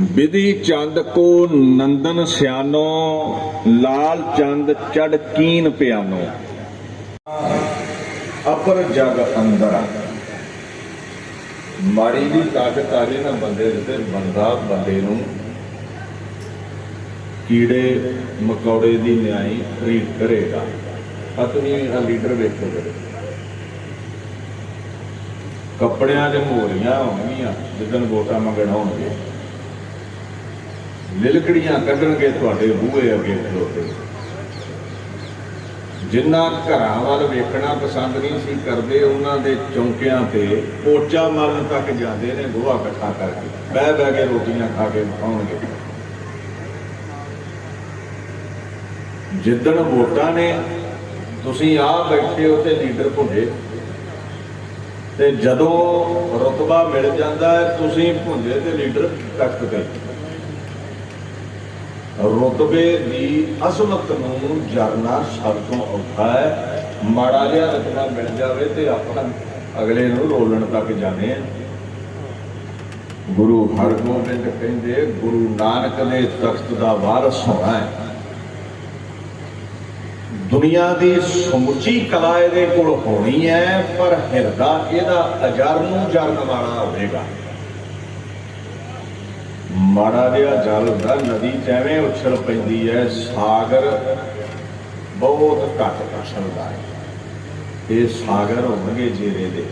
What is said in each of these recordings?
ਵਿਧੀ ਚੰਦ ਕੋ ਨੰਦਨ ਸਿਆਨੋ, ਲਾਲ ਚੰਦ ਚੜ ਕੀਨ ਪਿਆਨੋ। ਅਪਰ ਜਗ ਅੰਦਰ। ਮਾੜੀ ਦੀ ਤਾਕਤ ਆ ਜੇ ਨਾ ਬੰਦੇ ਦੇ ਬੰਦਾ ਬੰਦੇ ਨੂੰ ਕੀੜੇ ਮਕੌੜੇ ਦੀ ਨਿਆਈ ਟ੍ਰੀਟ ਕਰੇਗਾ। ਆ ਤੁਸੀਂ ਆ ਲੀਡਰ ਵੇਖੋ ਜਰਾ ਕੱਪੜਿਆਂ ਦੇ ਮੋਰੀਆਂ ਹੋਣਗੀਆਂ ਜਿੱਦਣ ਵੋਟਾਂ ਮੰਗਣ ਹੋਣਗੇ ਲਿਲਕੜੀਆਂ ਕੱਢਣਗੇ ਤੁਹਾਡੇ ਬੂਹੇ ਅੱਗੇ ਖਲੋਤੇ। ਜਿੰਨਾ ਘਰਾਂ ਵੱਲ ਵੇਖਣਾ ਪਸੰਦ ਨਹੀਂ ਸੀ ਕਰਦੇ, ਉਹਨਾਂ ਦੇ ਚੌਂਕਿਆਂ ਤੇ ਪੋਚਾ ਮਾਰਨ ਤੱਕ ਜਾਂਦੇ ਨੇ, ਗੋਹਾ ਇਕੱਠਾ ਕਰਕੇ। ਬਹਿ ਬਹਿ ਕੇ ਰੋਟੀਆਂ ਖਾ ਕੇ ਖਾਣਗੇ ਜਿੱਦਣ ਵੋਟਾਂ ਨੇ, ਤੁਸੀਂ ਆ ਬੈਠੇ ਹੋ ਤੇ ਲੀਡਰ ਭੁੰਡੇ ਤੇ ਜਦੋਂ ਰਤਬਾ ਮਿਲ ਜਾਂਦਾ ਤੁਸੀਂ ਭੁੰਜੇ ਤੇ ਲੀਡਰ ਤਖਤ ਤੇ। ਰੁਤਬੇ ਦੀ ਅਸਲਤ ਨੂੰ ਜਰਨਾ ਸਭ ਤੋਂ ਔਖਾ ਹੈ। ਮਾੜਾ ਜਿਹਾ ਰਤਬਾ ਮਿਲ ਜਾਵੇ ਤੇ ਆਪਣਾ ਅਗਲੇ ਨੂੰ ਰੋਲਣ ਤੱਕ ਜਾਣੇ ਆ। ਗੁਰੂ ਹਰਗੋਬਿੰਦ ਕਹਿੰਦੇ, ਗੁਰੂ ਨਾਨਕ ਦੇ ਤਖਤ ਦਾ ਵਾਰਸ ਹੋਣਾ ਹੈ। ਦੁਨੀਆ ਦੀ ਸਮੁੱਚੀ ਕਲਾ ਇਹਦੇ ਕੋਲ ਹੋਣੀ ਹੈ, ਪਰ ਹਿਰਦਾ ਇਹਦਾ ਅਜਰ ਨੂੰ ਜਰਨ ਵਾਲਾ ਹੋਵੇਗਾ। ਮਾੜਾ ਜਿਹਾ ਜਲ ਹੁੰਦਾ, ਨਦੀ ਜਿਵੇਂ ਉਛਲ ਪੈਂਦੀ ਹੈ, ਸਾਗਰ ਬਹੁਤ ਘੱਟ ਉਛਲਦਾ ਹੈ ਇਹ ਸਾਗਰ ਹੋਣਗੇ ਜੀਰੇ ਦੇ।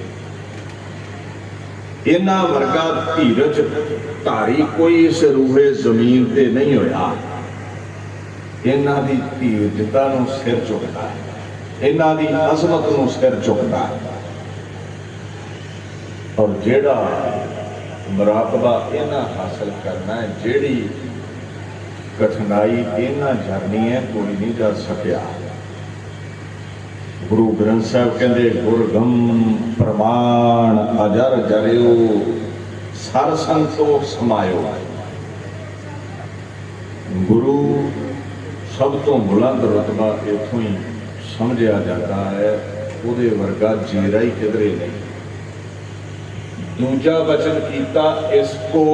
ਇਹਨਾਂ ਵਰਗਾ ਧੀਰਜ ਧਾਰੀ ਕੋਈ ਇਸ ਰੂਹੇ ਜ਼ਮੀਨ ਤੇ ਨਹੀਂ ਹੋਇਆ। ਇਹਨਾਂ ਦੀ ਧੀਰਜਤਾ ਨੂੰ ਸਿਰ ਝੁਕਦਾ ਹੈ। ਇਹਨਾਂ ਦੀ ਅਜ਼ਮਤ ਨੂੰ ਸਿਰ ਝੁਕਦਾ ਹੈ। ਔਰ ਜਿਹੜਾ ਮਰਾਤਬਾ ਇਹਨਾਂ ਹਾਸਲ ਕਰਨਾ ਹੈ, ਜਿਹੜੀ ਕਠਿਨਾਈ ਇਹਨਾਂ ਜਰਨੀ ਹੈ, ਕੋਈ ਨਹੀਂ ਜਾ ਸਕਿਆ। ਗੁਰੂ ਗ੍ਰੰਥ ਸਾਹਿਬ ਕਹਿੰਦੇ, ਗੁਰਗਮ ਪ੍ਰਮਾਣ ਅਜਰ ਜਰਿਓ, ਸਰ ਸੰਤੋਖ ਸਮਾਇਓ। ਗੁਰੂ ਸਭ ਤੋਂ ਬੁਲੰਦ ਰਤਬਾ ਇਥੋਂ ਹੀ ਸਮਝਿਆ ਜਾਂਦਾ ਹੈ, ਉਹਦੇ ਵਰਗਾ ਜੀਰਾ ਹੀ ਕਿਧਰੇ ਨਹੀਂ। ਦੂਜਾ ਵਚਨ ਕੀਤਾ ਇਸ ਕੋ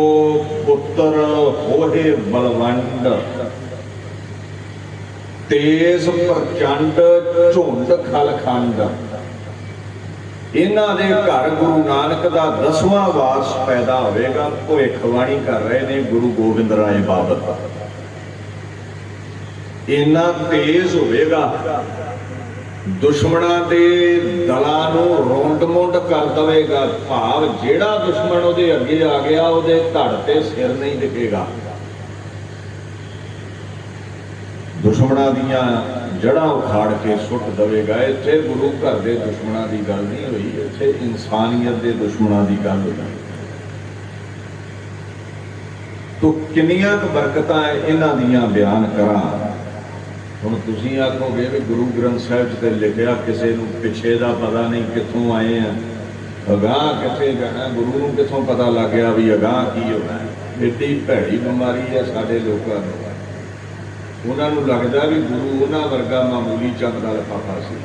ਪੁੱਤਰ ਹੋਏ ਬਲਵੰਡ। ਤੇਜ਼ ਪ੍ਰਚੰਡ, ਝੁੰਡ ਖਲਖੰਡ। ਇਹਨਾਂ ਦੇ ਘਰ ਗੁਰੂ ਨਾਨਕ ਦਾ ਦਸਵਾਂ ਵਾਰਸ ਪੈਦਾ ਹੋਵੇਗਾ। ਭਵਿੱਖਬਾਣੀ ਕਰ ਰਹੇ ਨੇ ਗੁਰੂ ਗੋਬਿੰਦ ਰਾਏ ਬਾਬਤ। ਇੰਨਾ ਤੇਜ਼ ਹੋਵੇਗਾ। ਦੁਸ਼ਮਣਾਂ ਦੇ ਦਲਾਂ ਨੂੰ ਰੋਂਡ-ਮੁੰਡ ਕਰ ਦਵੇਗਾ। ਭਾਵ ਜਿਹੜਾ ਦੁਸ਼ਮਣ ਉਹਦੇ ਅੱਗੇ ਆ ਗਿਆ, ਉਹਦੇ ਧੜ ਤੇ ਸਿਰ ਨਹੀਂ ਦਿਖੇਗਾ। ਦੁਸ਼ਮਣਾਂ ਦੀਆਂ ਜੜਾਂ ਉਖਾੜ ਕੇ ਸੁੱਟ ਦਵੇਗਾ। ਇੱਥੇ ਗੁਰੂ ਘਰ ਦੇ ਦੁਸ਼ਮਣਾਂ ਦੀ ਗੱਲ ਨਹੀਂ ਹੋਈ, ਇੱਥੇ ਇਨਸਾਨੀਅਤ ਦੇ ਦੁਸ਼ਮਣਾਂ ਦੀ ਗੱਲ ਹੋਈ। ਤੋ ਕਿੰਨੀਆਂ ਕੁ ਬਰਕਤਾਂ ਇਹਨਾਂ ਦੀਆਂ ਬਿਆਨ ਕਰਾਂ? ਹੁਣ ਤੁਸੀਂ ਆਖੋਗੇ ਵੀ ਗੁਰੂ ਗ੍ਰੰਥ ਸਾਹਿਬ 'ਚ ਤੇ ਲਿਖਿਆ ਕਿਸੇ ਨੂੰ ਪਿੱਛੇ ਦਾ ਪਤਾ ਨਹੀਂ ਕਿੱਥੋਂ ਆਏ ਆ। ਅਗਾਹ ਕਿੱਥੇ ਜਾਣਾ, ਗੁਰੂ ਨੂੰ ਕਿੱਥੋਂ ਪਤਾ ਲੱਗ ਗਿਆ ਵੀ ਅਗਾਹ ਕੀ ਹੋਣਾ ਹੈ ਭੈੜੀ ਬਿਮਾਰੀ ਹੈ ਸਾਡੇ ਲੋਕਾਂ ਨੂੰ। ਉਹਨਾਂ ਨੂੰ ਲੱਗਦਾ ਵੀ ਗੁਰੂ ਉਹਨਾਂ ਵਰਗਾ ਮਾਮੂਲੀ ਚੰਦ ਦਾ ਲਫਾਫਾ ਸੀ।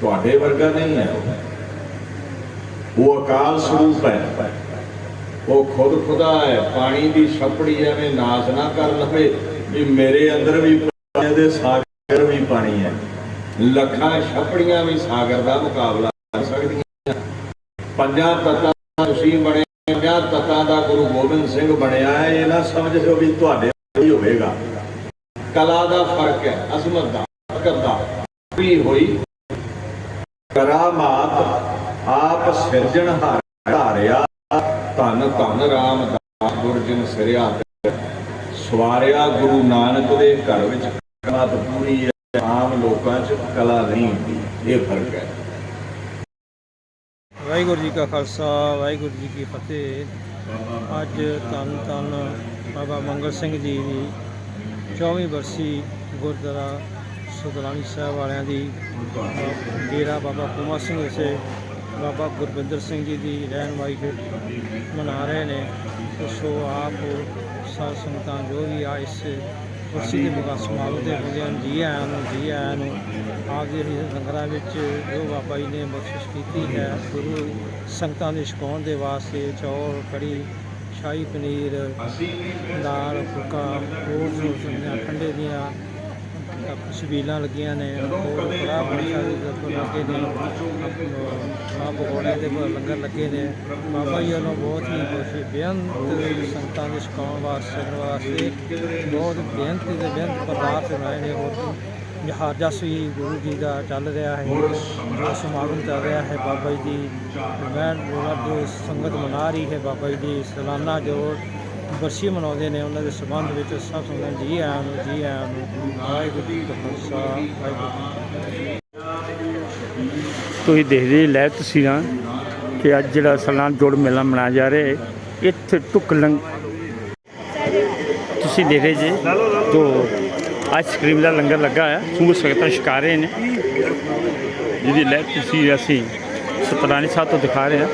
ਤੁਹਾਡੇ ਵਰਗਾ ਨਹੀਂ ਹੈ ਉਹ। ਉਹ ਅਕਾਲ ਸਰੂਪ ਹੈ। ਉਹ ਖੁਦ ਖੁਦਾ ਹੈ। ਪਾਣੀ ਦੀ ਛਪੜੀ ਐਵੇਂ ਨਾਸ ਨਾ ਕਰ ਲਵੇ ਵੀ ਮੇਰੇ ਅੰਦਰ ਵੀ ਪਾਣੀ ਸਾਗਰ ਵੀ ਪਾਣੀ ਹੈ। ਲੱਖਾਂ ਛਪੜੀਆਂ ਵੀ ਸਾਗਰ ਦਾ ਮੁਕਾਬਲਾ ਕਰ ਸਕਦੀਆਂ। ਪੰਜਾਂ ਤੱਤਾਂ ਤੁਸੀਂ ਬਣੇ, ਪੰਜਾਂ ਤੱਤਾਂ ਦਾ ਗੁਰੂ ਗੋਬਿੰਦ ਸਿੰਘ ਬਣਿਆ ਹੈ, ਇਹ ਨਾ ਸਮਝੋ ਵੀ ਤੁਹਾਡੇ ਹੀ ਹੋਵੇਗਾ। ਕਲਾ ਦਾ ਫ਼ਰਕ ਹੈ, ਅਜ਼ਮਤ ਦਾ ਬਰਕਤ ਦਾ ਵੀ ਹੋਈ। ਕਰਾਮਾਤ, ਆਪ ਸਿਰਜਣਹਾਰ ਧਾਰਿਆ ਧੰਨ ਧੰਨ ਰਾਮਦਾਸ ਗੁਰਜਨ ਸਿਰਿਆ ਸਵਾਰਿਆ ਗੁਰੂ ਨਾਨਕ ਦੇ ਘਰ ਵਿੱਚ ਕਲਾ ਤਾਂ ਪੂਰੀ ਹੈ, ਆਮ ਲੋਕਾਂ 'ਚ ਕਲਾ ਨਹੀਂ ਹੁੰਦੀ, ਇਹ ਫ਼ਰਕ ਹੈ। ਵਾਹਿਗੁਰੂ ਜੀ ਕਾ ਖਾਲਸਾ, ਵਾਹਿਗੁਰੂ ਜੀ ਕੀ ਫਤਿਹ। ਅੱਜ ਧੰਨ ਧੰਨ ਬਾਬਾ ਮੰਗਲ ਸਿੰਘ ਜੀ ਦੀ 24ਵੀਂ ਬਰਸੀ ਗੁਰਦੁਆਰਾ ਸੁਦਰਾਣੀ ਸਾਹਿਬ ਵਾਲਿਆਂ ਦੀ ਡੇਰਾ ਬਾਬਾ ਕੁਮਾ ਸਿੰਘ ਸੇ ਬਾਬਾ ਗੁਰਵਿੰਦਰ ਸਿੰਘ ਜੀ ਦੀ ਰਹਿਨਮਾਈ ਹੇਠ ਮਨਾ ਰਹੇ ਨੇ ਸੋ ਆਪ ਸਾਧ ਸੰਗਤਾਂ ਜੋ ਵੀ ਆ ਇਸ ਕੁਰਸੀ ਦੇ ਮੁਕਾ ਸਮਾਗਮ ਦੇ ਹੁੰਦੇ ਹਨ ਜੀ ਆਇਆਂ ਨੂੰ, ਜੀ ਆਇਆਂ ਨੂੰ। ਆਪ ਜੀ ਦੇ ਲੰਗਰਾਂ ਵਿੱਚ ਜੋ ਬਾਬਾ ਜੀ ਨੇ ਬਖਸ਼ਿਸ਼ ਕੀਤੀ ਹੈ, ਗੁਰੂ ਸੰਗਤਾਂ ਦੇ ਛਕਾਉਣ ਦੇ ਵਾਸਤੇ ਚੌਲ, ਕੜੀ, ਸ਼ਾਹੀ ਪਨੀਰ, ਦਾਲ ਫੁਲਕਾ ਹੋਰ ਜੋ ਸਬਜ਼ੀਆਂ ਠੰਡੇ ਦੀਆਂ ਛਬੀਲਾਂ ਲੱਗੀਆਂ ਨੇ। ਕੜਾਹ ਪ੍ਰਸ਼ਾਦ ਦੇ ਲੱਗੇ ਨੇ। ਆ ਪਕੌੜੇ ਦੇ ਲੰਗਰ ਲੱਗੇ ਨੇ। ਬਾਬਾ ਜੀ ਵੱਲੋਂ ਬਹੁਤ ਹੀ ਖੁਸ਼ੀ ਬੇਅੰਤ ਸੰਗਤਾਂ ਦੇ ਛਕਾਉਣ ਵਾਸਤੇ ਵਾਸਤੇ ਬਹੁਤ ਬੇਅੰਤ ਤੇ ਬੇਅੰਤ ਪਦਾਰਥ ਬਣਾਏ ਨੇ। ਹੋਰ ਜਹਾਜ਼ ਜਸ ਵੀ ਗੁਰੂ ਜੀ ਦਾ ਚੱਲ ਰਿਹਾ ਹੈ ਜੋ ਸਮਾਗਮ ਚੱਲ ਰਿਹਾ ਹੈ ਬਾਬਾ ਜੀ ਦੀ। ਮੈਂ ਜੋ ਸੰਗਤ ਮਨਾ ਰਹੀ ਹੈ ਬਾਬਾ ਜੀ ਦੀ ਸਾਲਾਨਾ ਜੋ ਵਰਸੀ ਮਨਾਉਂਦੇ ਨੇ, ਉਹਨਾਂ ਦੇ ਸੰਬੰਧ ਵਿੱਚ ਸਭ ਤੋਂ ਜੀ ਆਇਆਂ ਨੂੰ, ਜੀ ਆਇਆਂ ਨੂੰ। ਵਾਹਿਗੁਰੂ ਜੀ ਕਾ ਖਾਲਸਾ, ਵਾਹਿਗੁਰੂ ਤੁਸੀਂ ਦੇਖਦੇ ਲੈ ਤਸਵੀਰਾਂ ਕਿ ਅੱਜ ਜਿਹੜਾ ਸਲਾਨ ਜੋੜ ਮੇਲਾ ਮਨਾਇਆ ਜਾ ਰਿਹਾ ਹੈ, ਇੱਥੇ ਟੁੱਕ ਲੰਗ ਤੁਸੀਂ ਦੇਖ ਰਹੇ ਜੀ ਤੋਂ ਆਈਸਕ੍ਰੀਮ ਦਾ ਲੰਗਰ ਲੱਗਾ ਹੈ ਸੂਰ ਸੰਗਤਾਂ ਛਕਾ ਰਹੇ ਨੇ। ਜਿਹਦੀ ਲੈ ਤੁਸੀਂ ਅਸੀਂ ਸਤਰਾਣੀ ਸਾਹਿਬ ਤੋਂ ਦਿਖਾ ਰਹੇ ਹਾਂ।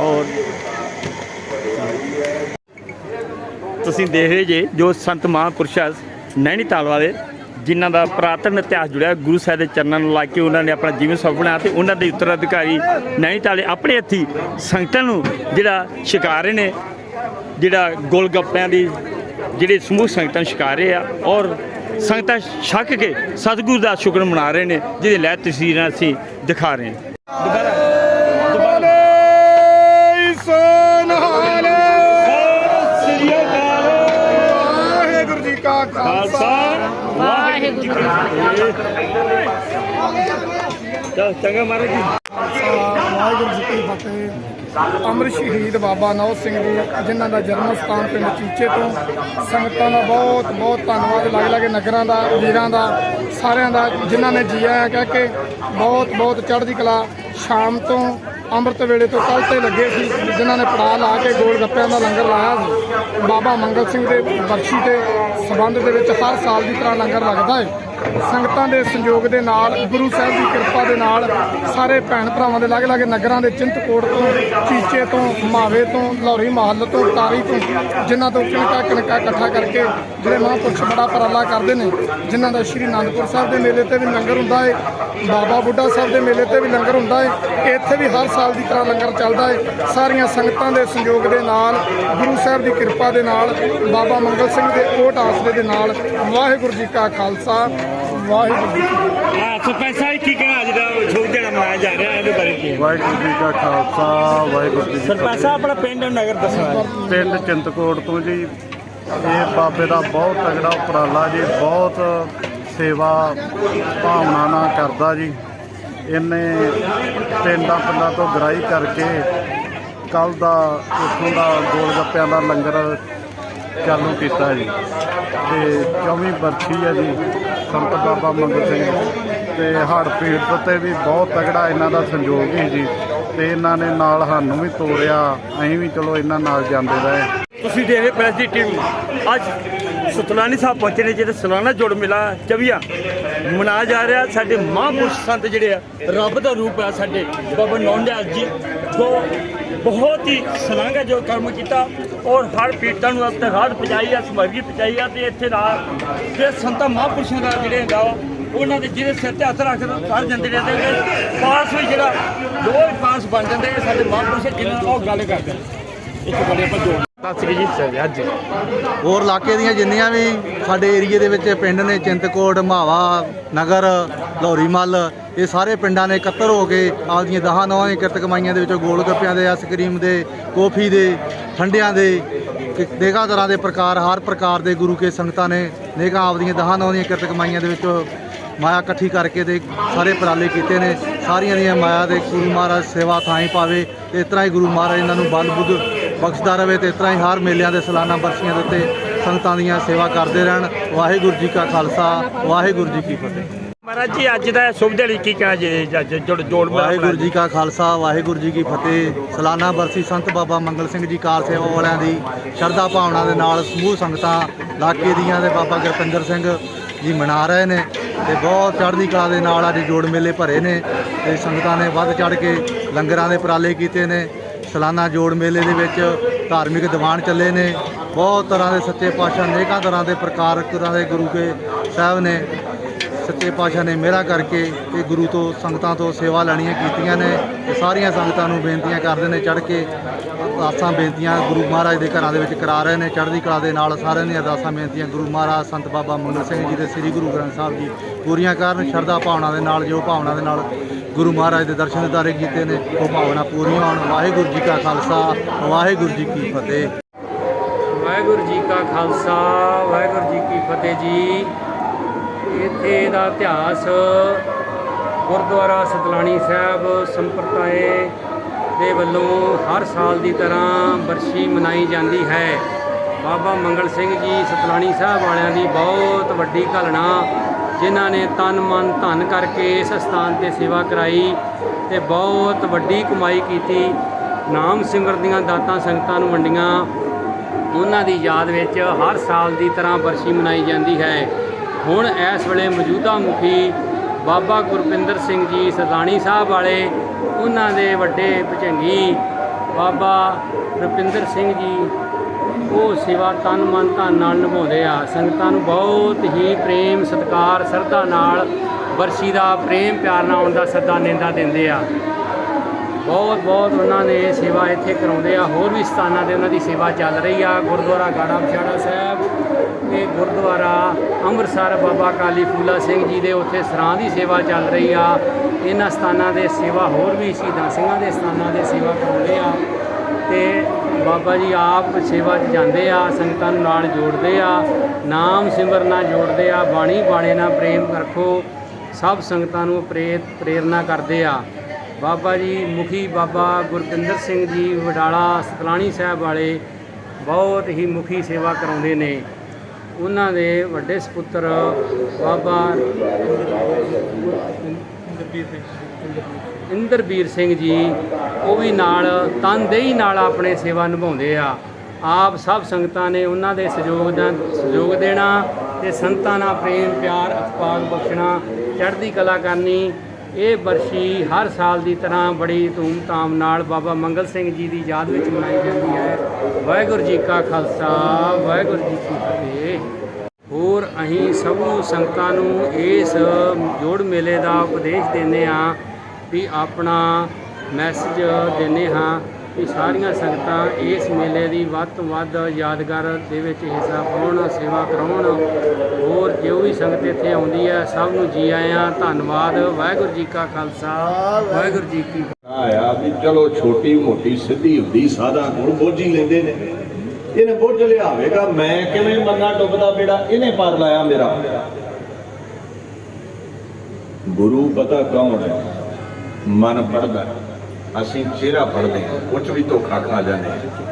ਔਰ ਤੁਸੀਂ ਦੇਖ ਰਹੇ ਜੇ ਜੋ ਸੰਤ ਮਹਾਂਪੁਰਸ਼ਾ ਨੈਣੀਤਾਲ ਵਾਲੇ ਜਿਨ੍ਹਾਂ ਦਾ ਪ੍ਰਾਤਨ ਇਤਿਹਾਸ ਜੁੜਿਆ ਗੁਰੂ ਸਾਹਿਬ ਦੇ ਚਰਨਾਂ ਨੂੰ ਲਾ ਕੇ ਉਹਨਾਂ ਨੇ ਆਪਣਾ ਜੀਵਨ ਸਫਲ ਬਣਾਇਆ ਤੇ ਉਹਨਾਂ ਦੇ ਉੱਤਰਾਧਿਕਾਰੀ ਨੈਣੀਤਾਲੇ ਆਪਣੇ ਹੱਥੀ ਸੰਗਤਾਂ ਨੂੰ ਜਿਹੜਾ ਛਕਾ ਰਹੇ ਨੇ, ਜਿਹੜਾ ਗੋਲਗੱਪਿਆਂ ਦੀ ਜਿਹੜੇ ਸਮੂਹ ਸੰਗਤਾਂ ਨੂੰ ਛਕਾ ਰਹੇ ਆ ਔਰ ਸੰਗਤਾਂ ਛਕ ਕੇ ਸਤਿਗੁਰੂ ਦਾ ਸ਼ੁਕਰ ਮਨਾ ਰਹੇ ਨੇ, ਜਿਹਦੇ ਲੈ ਤਸਵੀਰਾਂ ਅਸੀਂ ਦਿਖਾ ਰਹੇ ਹਾਂ। ਦੁਬਾਰਾ ਕਾ ਖਾਲਸਾ। ਵਾਹਿਗੁਰੂ ਜੀ ਕੀ ਫਤਿਹ ਚਲ ਚੰਗਾ ਮਹਾਰਾਜ ਜੀ। ਵਾਹਿਗੁਰੂ ਜੀ ਕੀ ਫਤਿਹ। ਅਮਰ ਸ਼ਹੀਦ ਬਾਬਾ ਨੌ ਸਿੰਘ ਜੀ ਜਿਨ੍ਹਾਂ ਦਾ ਜਨਮ ਸਥਾਨ ਪਿੰਡ ਚੀਚੇ ਤੋਂ। ਸੰਗਤਾਂ ਦਾ ਬਹੁਤ ਬਹੁਤ ਧੰਨਵਾਦ ਲੱਗ ਲੱਗੇ ਨਗਰਾਂ ਦਾ ਵੀਰਾਂ ਦਾ ਸਾਰਿਆਂ ਦਾ ਜਿਨ੍ਹਾਂ ਨੇ ਜੀ ਆਇਆਂ ਕਹਿ ਕੇ ਬਹੁਤ ਬਹੁਤ ਚੜ੍ਹਦੀ ਕਲਾ। ਸ਼ਾਮ ਤੋਂ ਅੰਮ੍ਰਿਤ ਵੇਲੇ ਤੋਂ ਕੱਲ ਤੇ ਲੱਗੇ ਸੀ, ਜਿਨ੍ਹਾਂ ਨੇ ਪੜਾ ਲਾ ਕੇ ਗੋਲ ਗੱਪਿਆਂ ਦਾ ਲੰਗਰ ਲਾਇਆ ਸੀ। ਬਾਬਾ ਮੰਗਲ ਸਿੰਘ ਦੇ ਬਰਸ਼ੀ ਦੇ ਸਬੰਧ ਦੇ ਵਿੱਚ ਹਰ ਸਾਲ ਦੀ ਤਰ੍ਹਾਂ ਲੰਗਰ ਲੱਗਦਾ ਹੈ। ਸੰਗਤਾਂ ਦੇ ਸੰਯੋਗ ਦੇ ਨਾਲ, ਗੁਰੂ ਸਾਹਿਬ ਦੀ ਕਿਰਪਾ ਦੇ ਨਾਲ ਸਾਰੇ ਭੈਣ ਭਰਾਵਾਂ ਦੇ ਅਲੱਗ-ਅਲੱਗ ਨਗਰਾਂ ਦੇ ਚਿੰਤਕੋਟ ਤੋਂ, ਚੀਚੇ ਤੋਂ, ਮਾਵੇ ਤੋਂ ਲਾਹੌਰੀ ਮਹੱਲ ਤੋਂ, ਤਾਰੀ ਤੋਂ, ਜਿਨ੍ਹਾਂ ਤੋਂ ਕਿਣਕਾ ਕਿਣਕਾ ਇਕੱਠਾ ਕਰਕੇ ਜਿਹੜੇ ਮਹਾਂਪੁਰਸ਼ ਬੜਾ ਉਪਰਾਲਾ ਕਰਦੇ ਨੇ, ਜਿਨ੍ਹਾਂ ਦਾ ਸ਼੍ਰੀ ਅਨੰਦਪੁਰ ਸਾਹਿਬ ਦੇ ਮੇਲੇ ਤੇ ਵੀ ਲੰਗਰ ਹੁੰਦਾ ਹੈ ਬਾਬਾ ਬੁੱਢਾ ਸਾਹਿਬ ਦੇ ਮੇਲੇ ਤੇ ਵੀ ਲੰਗਰ ਹੁੰਦਾ ਹੈ ਇੱਥੇ ਵੀ ਹਰ ਸਾਲ ਦੀ ਤਰ੍ਹਾਂ ਲੰਗਰ ਚੱਲਦਾ ਹੈ ਸਾਰੀਆਂ ਸੰਗਤਾਂ ਦੇ ਸੰਯੋਗ ਦੇ ਨਾਲ, ਗੁਰੂ ਸਾਹਿਬ ਦੀ ਕਿਰਪਾ ਦੇ ਨਾਲ, ਬਾਬਾ ਮੰਗਲ ਸਿੰਘ ਦੇ ਕੋਟ ਆਸਰੇ ਦੇ ਨਾਲ, ਵਾਹਿਗੁਰੂ ਜੀ ਕਾ ਖਾਲਸਾ ਵਾਹਿਗੁਰੂ। ਹਾਂ ਸਰਪੰਚਾ ਕੀ ਕਹਿਣਾ ਅੱਜ ਦਾ ਸ਼ੋਭ ਜਿਹੜਾ ਮਨਾਇਆ ਜਾ ਰਿਹਾ ਇਹਦੇ ਬਾਰੇ ਕੀ ਹੈ? ਵਾਹਿਗੁਰੂ ਜੀ ਕਾ ਖਾਲਸਾ ਵਾਹਿਗੁਰੂ ਜੀ ਕੀ ਸਰਪੰਚ ਸਾਹਿਬ ਆਪਣਾ ਪਿੰਡ ਨਗਰ ਦੱਸਣਾ ਫਤਿਹ ਪਿੰਡ ਚਿੰਤਕੋਟ ਤੋਂ ਜੀ ਇਹ ਬਾਬੇ ਦਾ ਬਹੁਤ ਤਗੜਾ ਉਪਰਾਲਾ ਜੀ ਬਹੁਤ ਸੇਵਾ ਭਾਵਨਾ ਨਾਲ ਕਰਦਾ ਜੀ। ਇਹਨੇ ਪਿੰਡਾਂ ਪਿੰਡਾਂ ਤੋਂ ਗ੍ਰਾਈ ਕਰਕੇ ਕੱਲ ਦਾ ਇੱਥੋਂ ਦਾ ਗੋਲ ਗੱਪਿਆਂ ਦਾ ਲੰਗਰ ਚਾਲੂ ਕੀਤਾ ਜੀ। ਤੇ 24 ਬਰਸੀ ਹੈ ਜੀ। ਸੰਤ ਬਾਬਾ ਮੰਗਲ ਸਿੰਘ ਦੀ। ਤੇ ਹੜ੍ਹ ਪੀੜਤ ਤੇ ਵੀ ਬਹੁਤ ਤਗੜਾ ਇਹਨਾਂ ਦਾ ਸੰਯੋਗ ਹੀ ਜੀ। ਤੇ ਇਹਨਾਂ ਨੇ ਨਾਲ ਸਾਨੂੰ ਵੀ ਤੋਰਿਆ। ਅਸੀਂ ਵੀ ਚਲੋ ਇਹਨਾਂ ਨਾਲ ਜਾਂਦੇ ਰਹੇ। ਤੁਸੀਂ ਦੇਖ ਰਹੇ ਪ੍ਰੈਸ ਦੀ ਟੀਮ। ਅੱਜ ਸੁਤਲਾਨੀ ਸਾਹਿਬ ਪਹੁੰਚੇ ਨੇ ਜਿਹੜੇ ਸਲਾਨਾ ਜੋੜ ਮਿਲਾ ਚਵੀਆ ਮਨਾਇਆ ਜਾ ਰਿਹਾ। ਸਾਡੇ ਮਹਾਂਪੁਰਸ਼ ਸੰਤ ਜਿਹੜੇ ਆ, ਰੱਬ ਦਾ ਰੂਪ ਆ ਸਾਡੇ। ਬਾਬਾ ਨੌਂਡਿਆਲ ਜੀ। ਜੋ ਬਹੁਤ ਹੀ ਸਲਾਂਘਾ ਜੋ ਕਰਮ ਕੀਤਾ ਔਰ ਹਰ ਪੀੜਤਾਂ ਨੂੰ ਆਪਣੇ ਪਹੁੰਚਾਈ ਆ ਸਮਰਗੀ ਪਹੁੰਚਾਈ ਆ ਤੇ ਇੱਥੇ ਰਾਤ ਤੇ ਸੰਤਾਂ ਮਹਾਂਪੁਰਸ਼ਾਂ ਦਾ ਜਿਹੜੇ ਹੈਗਾ ਉਹਨਾਂ ਦੇ ਜਿਹੜੇ ਸਿਰ ਤੇ ਹੱਥ ਰੱਖ ਕਰ ਜਾਂਦੇ ਨੇ ਤੇ ਪਾਸ ਵੀ ਜਿਹੜਾ ਰੋਜ਼ ਪਾਸ ਬਣ ਜਾਂਦੇ ਸਾਡੇ ਮਹਾਂਪੁਰਸ਼ ਜਿਨ੍ਹਾਂ ਨਾਲ ਉਹ ਗੱਲ ਕਰਦੇ ਇੱਕ ਬੜੇ ਆਪਾਂ ਸਤਿ ਸ੍ਰੀ ਜੀ ਅੱਜ। ਹੋਰ ਇਲਾਕੇ ਦੀਆਂ ਜਿੰਨੀਆਂ ਵੀ ਸਾਡੇ ਏਰੀਏ ਦੇ ਵਿੱਚ ਪਿੰਡ ਨੇ ਚਿੰਤਕੋਟ ਮਾਵਾ, ਨਗਰ, ਲੋਹਰੀ ਮੱਲ, ਇਹ ਸਾਰੇ ਪਿੰਡਾਂ ਨੇ ਇਕੱਤਰ ਹੋ ਕੇ ਆਪਦੀਆਂ ਦਹਾਂ ਨੌਂ ਕਿਰਤ ਕਮਾਈਆਂ ਦੇ ਵਿੱਚੋਂ ਗੋਲ ਗੱਪਿਆਂ ਦੇ ਆਈਸਕ੍ਰੀਮ ਦੇ ਕੌਫੀ ਦੇ, ਠੰਡਿਆਂ ਦੇ, ਕਿ ਨੇਕਾਂ ਤਰ੍ਹਾਂ ਦੇ ਪ੍ਰਕਾਰ, ਹਰ ਪ੍ਰਕਾਰ ਦੇ ਗੁਰੂ ਕੇ ਸੰਗਤਾਂ ਨੇ ਨੇਕਾਂ ਆਪਦੀਆਂ ਦਹਾਂ ਨੌਂ ਦੀਆਂ ਕਿਰਤ ਕਮਾਈਆਂ ਦੇ ਵਿੱਚੋਂ ਮਾਇਆ ਇਕੱਠੀ ਕਰਕੇ ਤੇ ਸਾਰੇ ਉਪਰਾਲੇ ਕੀਤੇ ਨੇ। ਸਾਰੀਆਂ ਦੀਆਂ ਮਾਇਆ ਦੇ ਗੁਰੂ ਮਹਾਰਾਜ ਸੇਵਾ ਥਾਂ ਪਾਵੇ। ਤੇ ਇਸ ਤਰ੍ਹਾਂ ਹੀ ਗੁਰੂ ਮਹਾਰਾਜ ਇਹਨਾਂ ਨੂੰ ਬਲ ਬੁੱਧ ਬਖਸ਼ਦਾ ਰਵੇ ਤੇ ਇਸ ਤਰ੍ਹਾਂ ਹੀ ਹਰ ਮੇਲਿਆਂ ਦੇ ਸਾਲਾਨਾ ਬਰਸੀਆਂ ਦੇ ਉੱਤੇ ਸੰਗਤਾਂ ਦੀਆਂ ਸੇਵਾ ਕਰਦੇ ਰਹਿਣ। ਵਾਹਿਗੁਰੂ ਜੀ ਕਾ ਖਾਲਸਾ ਵਾਹਿਗੁਰੂ ਜੀ ਕੀ ਫਤਿਹ। ਮਹਾਰਾਜ ਜੀ ਅੱਜ ਦਾ ਸ਼ੁਭ ਦਿਹਾੜੀ ਕੀ ਕਹਿਣਾ ਜੀ ਜੋੜ ਜੋੜ ਵਾਹਿਗੁਰੂ ਜੀ ਕਾ ਖਾਲਸਾ ਵਾਹਿਗੁਰੂ ਜੀ ਕੀ ਫਤਿਹ। ਸਾਲਾਨਾ ਬਰਸੀ ਸੰਤ ਬਾਬਾ ਮੰਗਲ ਸਿੰਘ ਜੀ ਕਾਰ ਸੇਵਾ ਵਾਲਿਆਂ ਦੀ ਸ਼ਰਧਾ ਭਾਵਨਾ ਦੇ ਨਾਲ ਸਮੂਹ ਸੰਗਤਾਂ ਇਲਾਕੇ ਦੀਆਂ ਤੇ ਬਾਬਾ ਗੁਰਪਿੰਦਰ ਸਿੰਘ ਜੀ ਮਨਾ ਰਹੇ ਨੇ ਤੇ ਬਹੁਤ ਚੜ੍ਹਦੀ ਕਲਾ ਦੇ ਨਾਲ ਅੱਜ ਜੋੜ ਮੇਲੇ ਭਰੇ ਨੇ ਤੇ ਸੰਗਤਾਂ ਨੇ ਵੱਧ ਚੜ੍ਹ ਕੇ ਲੰਗਰਾਂ ਦੇ ਉਪਰਾਲੇ ਕੀਤੇ ਨੇ। ਸਾਲਾਨਾ ਜੋੜ ਮੇਲੇ ਦੇ ਵਿੱਚ ਧਾਰਮਿਕ ਦੀਵਾਨ ਚੱਲੇ ਨੇ। ਬਹੁਤ ਤਰ੍ਹਾਂ ਦੇ ਸੱਚੇ ਪਾਤਸ਼ਾਹ, ਅਨੇਕਾਂ ਤਰ੍ਹਾਂ ਦੇ ਪ੍ਰਕਾਰ ਤਰ੍ਹਾਂ ਦੇ ਗੁਰੂ ਕੇ ਸਾਹਿਬ ਨੇ ਸੱਚੇ ਪਾਤਸ਼ਾਹ ਨੇ ਮਿਹਰਾ ਕਰਕੇ ਇਹ ਗੁਰੂ ਤੋਂ, ਸੰਗਤਾਂ ਤੋਂ ਸੇਵਾ ਲੈਣੀਆਂ ਕੀਤੀਆਂ ਨੇ। ਤੇ ਸਾਰੀਆਂ ਸੰਗਤਾਂ ਨੂੰ ਬੇਨਤੀਆਂ ਕਰਦੇ ਨੇ ਚੜ੍ਹ ਕੇ। ਅਰਦਾਸਾਂ ਬੇਨਤੀਆਂ ਗੁਰੂ ਮਹਾਰਾਜ ਦੇ ਘਰਾਂ ਦੇ ਵਿੱਚ ਕਰਾ ਰਹੇ ਨੇ। ਚੜ੍ਹਦੀ ਕਲਾ ਦੇ ਨਾਲ ਸਾਰਿਆਂ ਦੀਆਂ ਅਰਦਾਸਾਂ ਬੇਨਤੀਆਂ ਗੁਰੂ ਮਹਾਰਾਜ, ਸੰਤ ਬਾਬਾ ਮੰਗਲ ਸਿੰਘ ਜੀ ਦੇ ਸ੍ਰੀ ਗੁਰੂ ਗ੍ਰੰਥ ਸਾਹਿਬ ਜੀ ਪੂਰੀਆਂ ਕਰਨ। ਸ਼ਰਧਾ ਭਾਵਨਾ ਦੇ ਨਾਲ ਜੋ ਭਾਵਨਾ ਦੇ ਨਾਲ ਗੁਰੂ ਮਹਾਰਾਜ ਦੇ ਦਰਸ਼ਨ ਦਿਦਾਰੇ ਕੀਤੇ ਨੇ। ਉਹ ਭਾਵਨਾ ਪੂਰੀਆਂ ਹੋਣ। ਵਾਹਿਗੁਰੂ ਜੀ ਕਾ ਖਾਲਸਾ, ਵਾਹਿਗੁਰੂ ਜੀ ਕੀ ਫਤਿਹ। ਵਾਹਿਗੁਰੂ ਜੀ ਕਾ ਖਾਲਸਾ, ਵਾਹਿਗੁਰੂ ਜੀ ਕੀ ਫਤਿਹ ਜੀ। ਇੱਥੇ ਦਾ ਇਤਿਹਾਸ ਗੁਰਦੁਆਰਾ ਸਤਲਾਣੀ ਸਾਹਿਬ ਸੰਪਰਦਾਏ ਦੇ ਵੱਲੋਂ ਹਰ ਸਾਲ ਦੀ ਤਰ੍ਹਾਂ ਬਰਸ਼ੀ ਮਨਾਈ ਜਾਂਦੀ ਹੈ। ਬਾਬਾ ਮੰਗਲ ਸਿੰਘ ਜੀ ਸਤਲਾਣੀ ਸਾਹਿਬ ਵਾਲਿਆਂ ਦੀ ਬਹੁਤ ਵੱਡੀ ਘਲਣਾ ਜਿਨ੍ਹਾਂ ਨੇ ਤਨ ਮਨ ਧਨ ਕਰਕੇ ਇਸ ਸਥਾਨ ਤੇ ਸੇਵਾ ਕਰਾਈ ਤੇ ਬਹੁਤ ਵੱਡੀ ਕਮਾਈ ਕੀਤੀ। ਨਾਮ ਸਿਮਰਨ ਦੀਆਂ ਦਾਤਾਂ ਸੰਗਤਾਂ ਨੂੰ ਵੰਡੀਆਂ। ਉਹਨਾਂ ਦੀ ਯਾਦ ਵਿੱਚ ਹਰ ਸਾਲ ਦੀ ਤਰ੍ਹਾਂ ਬਰਸ਼ੀ ਮਨਾਈ ਜਾਂਦੀ ਹੈ। ਹੁਣ ਇਸ ਵੇਲੇ ਮੌਜੂਦਾ ਮੁਖੀ ਬਾਬਾ ਗੁਰਪਿੰਦਰ ਸਿੰਘ ਜੀ ਸਰਦਾਣੀ ਸਾਹਿਬ ਵਾਲੇ, ਉਹਨਾਂ ਦੇ ਵੱਡੇ ਭੁਜੰਗੀ ਬਾਬਾ ਰੁਪਿੰਦਰ ਸਿੰਘ ਜੀ ਉਹ ਸੇਵਾ ਤਨ ਮਨ ਧਨ ਨਾਲ ਨਿਭਾਉਂਦੇ ਆ। ਸੰਗਤਾਂ ਨੂੰ ਬਹੁਤ ਹੀ ਪ੍ਰੇਮ, ਸਤਿਕਾਰ, ਸਰਧਾ ਨਾਲ ਬਰਸ਼ੀ ਦਾ ਪ੍ਰੇਮ, ਪਿਆਰ ਨਾਲ ਆਉਣ ਦਾ ਸੱਦਾ, ਨੇਂਦਾ ਦਿੰਦੇ ਆ। ਬਹੁਤ ਬਹੁਤ ਉਹਨਾਂ ਨੇ ਸੇਵਾ ਇੱਥੇ ਕਰਾਉਂਦੇ ਆ। ਹੋਰ ਵੀ ਸਥਾਨਾਂ ਤੇ ਉਹਨਾਂ ਦੀ ਸੇਵਾ ਚੱਲ ਰਹੀ ਆ। ਗੁਰਦੁਆਰਾ ਗਾੜਾ ਪਛਾੜਾ ਸਾਹਿਬ ਇਹ ਗੁਰਦੁਆਰਾ ਅੰਮ੍ਰਿਤਸਰ ਬਾਬਾ ਕਾਲੀ ਫੂਲਾ ਸਿੰਘ ਜੀ ਦੇ ਉੱਥੇ ਸਰਾਂ ਦੀ ਸੇਵਾ ਚੱਲ ਰਹੀ ਆ। ਇਹਨਾਂ ਸਥਾਨਾਂ ਦੇ ਸੇਵਾ ਹੋਰ ਵੀ ਸ਼ਹੀਦਾਂ ਸਿੰਘਾਂ ਦੇ ਸਥਾਨਾਂ ਦੇ ਸੇਵਾ ਕਰਾਉਂਦੇ ਆ। ਬਾਬਾ ਜੀ ਆਪ ਸੇਵਾ 'ਚ ਜਾਂਦੇ ਆ, ਸੰਗਤਾਂ ਨੂੰ ਨਾਲ ਜੋੜਦੇ ਆ, ਨਾਮ ਸਿਮਰ ਨਾਲ ਜੋੜਦੇ ਆ, ਬਾਣੀ ਬਾਣੇ ਨਾਲ ਪ੍ਰੇਮ ਰੱਖੋ, ਸਭ ਸੰਗਤਾਂ ਨੂੰ ਪ੍ਰੇਰ ਪ੍ਰੇਰਨਾ ਕਰਦੇ ਆ। ਬਾਬਾ ਜੀ ਮੁਖੀ ਬਾਬਾ ਗੁਰਪਿੰਦਰ ਸਿੰਘ ਜੀ ਵਡਾਲਾ ਸਤਲਾਣੀ ਸਾਹਿਬ ਵਾਲੇ ਬਹੁਤ ਹੀ ਮੁਖੀ ਸੇਵਾ ਕਰਾਉਂਦੇ ਨੇ। ਉਹਨਾਂ ਦੇ ਵੱਡੇ ਸੁਪੁੱਤਰ ਬਾਬਾ ਇੰਦਰਬੀਰ ਸਿੰਘ ਜੀ। ਉਹ ਵੀ ਨਾਲ ਤਨਦੇਹੀ ਨਾਲ ਆਪਣੇ ਸੇਵਾ ਨਿਭਾਉਂਦੇ ਆ। ਆਪ ਸਭ ਸੰਗਤਾਂ ਨੇ ਉਹਨਾਂ ਦੇ ਸਹਿਯੋਗ ਦਾ ਸਹਿਯੋਗ ਦੇਣਾ ਤੇ ਸੰਤਾਂ ਨਾਲ ਪ੍ਰੇਮ, ਪਿਆਰ ਅਤਪਾਗ ਬਖਸ਼ਣਾ, ਚੜ੍ਹਦੀ ਕਲਾ ਕਰਨੀ। ਇਹ ਬਰਸ਼ੀ ਹਰ ਸਾਲ ਦੀ ਤਰ੍ਹਾਂ ਬੜੀ ਧੂਮ-ਧਾਮ ਨਾਲ ਬਾਬਾ ਮੰਗਲ ਸਿੰਘ ਜੀ ਦੀ ਯਾਦ ਵਿੱਚ ਮਨਾਈ ਜਾਂਦੀ ਹੈ। ਵਾਹਿਗੁਰੂ ਜੀ ਕਾ ਖਾਲਸਾ, ਵਾਹਿਗੁਰੂ ਜੀ ਕੀ ਫਤਿਹ। ਅਸੀਂ ਸਭ ਸੰਗਤਾਂ ਨੂੰ ਇਸ ਜੋੜ ਮੇਲੇ ਦਾ ਉਪਦੇਸ਼ ਦਿੰਦੇ ਹਾਂ ਵੀ ਆਪਣਾ ਮੈਸੇਜ ਦਿੰਦੇ ਹਾਂ ਕਿ ਸਾਰੀਆਂ ਸੰਗਤਾਂ ਇਸ ਮੇਲੇ ਦੀ ਵੱਧ ਤੋਂ ਵੱਧ ਯਾਦਗਾਰ ਦੇ ਵਿੱਚ ਹਿੱਸਾ ਪਾਉਣ, ਸੇਵਾ ਕਰਾਉਣ। ਹੋਰ ਜੋ ਵੀ ਸੰਗਤ ਇੱਥੇ ਆਉਂਦੀ ਹੈ, ਸਭ ਨੂੰ ਜੀ ਆਇਆਂ। ਧੰਨਵਾਦ। ਵਾਹਿਗੁਰੂ ਜੀ ਕਾ ਖਾਲਸਾ। ਵਾਹਿਗੁਰੂ ਜੀ ਕੀ ਆਇਆ ਵੀ ਚਲੋ ਛੋਟੀ ਮੋਟੀ ਸਿੱਧੀ ਹੁੰਦੀ ਸਾਦਾ ਗੁਣ ਬੋਝੀ ਲੈਂਦੇ ਨੇ। ਇਹਨੇ ਬੋਝ ਲਿਆਵੇਗਾ ਮੈਂ ਕਿਵੇਂ ਮੰਨਾ ਡੁੱਬਦਾ ਬੇੜਾ, ਇਹਨੇ ਪਾਰ ਲਾਇਆ ਮੇਰਾ। ਗੁਰੂ ਪਤਾ ਕੌਣ ਹੈ? ਮਨ ਪੜਦਾ ਅਸੀਂ ਚਿਹਰਾ ਪੜਦੇ ਹਾਂ ਉਹ ਵੀ ਧੋਖਾ ਖਾ ਜਾਂਦੇ ਹਾਂ।